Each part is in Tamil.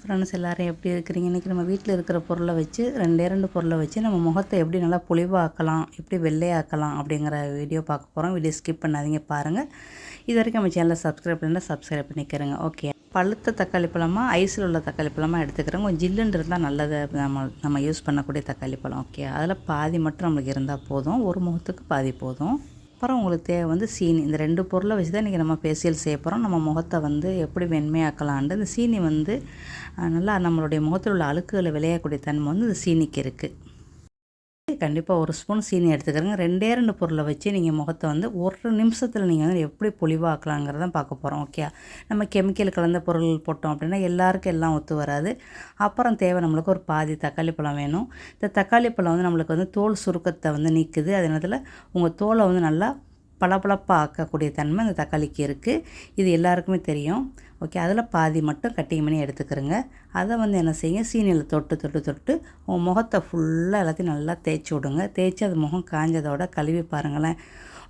ஃப்ரெண்ட்ஸ் எல்லோரும் எப்படி இருக்கிறீங்க? இன்றைக்கி நம்ம வீட்டில் இருக்கிற பொருளை வச்சு ரெண்டே ரெண்டு பொருளை வச்சு நம்ம முகத்தை எப்படி நல்லா புளிவாக்கலாம் எப்படி வெள்ளையாக்கலாம் அப்படிங்கிற வீடியோ பார்க்க போகிறோம் வீடியோ ஸ்கிப் பண்ணாதீங்க பாருங்கள் இது வரைக்கும் நம்ம சேனலை சப்ஸ்கிரைப் பண்ணால் சப்ஸ்கிரைப் பண்ணிக்கிறேங்க ஓகே பழுத்த தக்காளி பழமாக ஐஸில் உள்ள தக்காளி பழமாக எடுத்துக்கிறோம். கொஞ்சம் ஜில்லுன்னு இருந்தால் நல்லது. நம்ம நம்ம யூஸ் பண்ணக்கூடிய தக்காளி பழம் ஓகே அதில் பாதி மட்டும் நம்மளுக்கு இருந்தால் போதும். ஒரு முகத்துக்கு பாதி போதும். அப்புறம் உங்களுக்கு தேவை வந்து சீனி. இந்த ரெண்டு பொருளை வச்சு தான் இன்றைக்கி நம்ம ஃபேஷியல் செய்ய போகிறோம் நம்ம முகத்தை வந்து எப்படி வெண்மையாக்கலான்ட்டு இந்த சீனி வந்து நல்லா நம்மளுடைய முகத்தில் உள்ள அழுக்குகளை விளையக்கூடிய தன்மை வந்து இந்த சீனிக்கு இருக்குது கண்டிப்பாக ஒரு ஸ்பூன் சீனி எடுத்துக்கிறேங்க. ரெண்டே ரெண்டு பொருளை வச்சு நீங்கள் முகத்தை வந்து ஒரு நிமிஷத்தில் நீங்கள் வந்து எப்படி பொலிவாக்கலாங்கிறத பார்க்க போகிறோம் ஓகே நம்ம கெமிக்கல் கலந்த பொருள் போட்டோம் அப்படின்னா எல்லாருக்கும் எல்லாம் ஒத்து வராது. அப்புறம் தேவை நம்மளுக்கு ஒரு பாதி தக்காளி பழம் வேணும். இந்த தக்காளி பழம் வந்து நம்மளுக்கு வந்து தோல் சுருக்கத்தை வந்து நீக்குது. அதே நேரத்தில் உங்கள் தோலை வந்து நல்லா பளபளப்பாக ஆக்கக்கூடிய தன்மை இந்த தக்காளிக்கு இருக்குது இது எல்லாருக்குமே தெரியும். ஓகே அதில் பாதி மட்டும் கட்டிங் பண்ணி எடுத்துக்கிறோங்க. அதை வந்து என்ன செய்யுங்க சீனியில் தொட்டு தொட்டு தொட்டு உன் முகத்தை ஃபுல்லாக எல்லாத்தையும் நல்லா தேய்ச்சி விடுங்க. தேய்ச்சி அது முகம் காஞ்சதோட கழுவி பாருங்களேன்.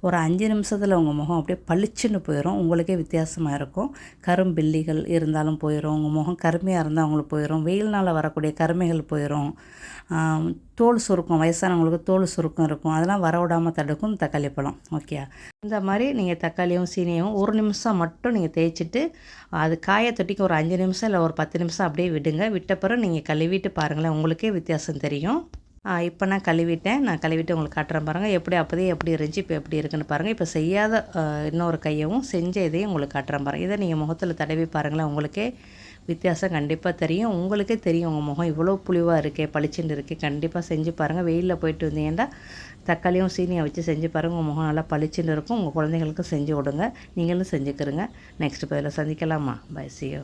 ஒரு அஞ்சு நிமிஷத்தில் உங்கள் முகம் அப்படியே பளிச்சுன்னு போயிடும் உங்களுக்கே வித்தியாசமாக இருக்கும். கரும்பில்லிகள் இருந்தாலும் போயிடும் உங்கள் முகம் கருமையாக இருந்தால் அவங்களுக்கு போயிடும் வெயில்னால் வரக்கூடிய கருமைகள் போயிடும் தோல் சுருக்கம் வயசானவங்களுக்கு தோல் சுருக்கம் இருக்கும். அதெல்லாம் வர விடாமல் தடுக்கும் தக்காளி பழம். ஓகே இந்த மாதிரி நீங்கள் தக்காளியும் சீனியும் ஒரு நிமிஷம் மட்டும் நீங்கள் தேய்ச்சிட்டு அது காய தொட்டிக்கு ஒரு அஞ்சு நிமிஷம் இல்லை ஒரு பத்து நிமிஷம் அப்படியே விடுங்க. விட்ட பிறகு நீங்கள் கழுவிட்டு பாருங்களேன். உங்களுக்கே வித்தியாசம் தெரியும். இப்போ நான் கழுவிட்டேன். நான் கழுவிட்டு உங்களுக்கு காட்டுறேன் பாருங்கள் எப்படி அப்போதே எப்படி இருந்துச்சு இப்போ எப்படி இருக்குன்னு பாருங்கள் இப்போ செய்யாத இன்னொரு கையவும் செஞ்ச இதையும் உங்களுக்கு காட்டுறேன் பாருங்கள் இதை நீங்கள் முகத்தில் தடவி பாருங்களேன். உங்களுக்கே வித்தியாசம் கண்டிப்பாக தெரியும். உங்களுக்கே தெரியும் உங்கள் முகம் இவ்வளோ புளிவாக இருக்கே பளிச்சுன்னு இருக்கே. கண்டிப்பாக செஞ்சு பாருங்கள் வெயிலில் போயிட்டு வந்தீங்கன்னா தக்காளியும் சீனியை வச்சு செஞ்சு பாருங்கள் உங்கள் முகம் நல்லா பளிச்சுன்னு இருக்கும். உங்கள் குழந்தைங்களுக்கும் செஞ்சு விடுங்க நீங்களும் செஞ்சுக்கிறங்க. நெக்ஸ்ட் பதில் சந்திக்கலாமா? பை சியோ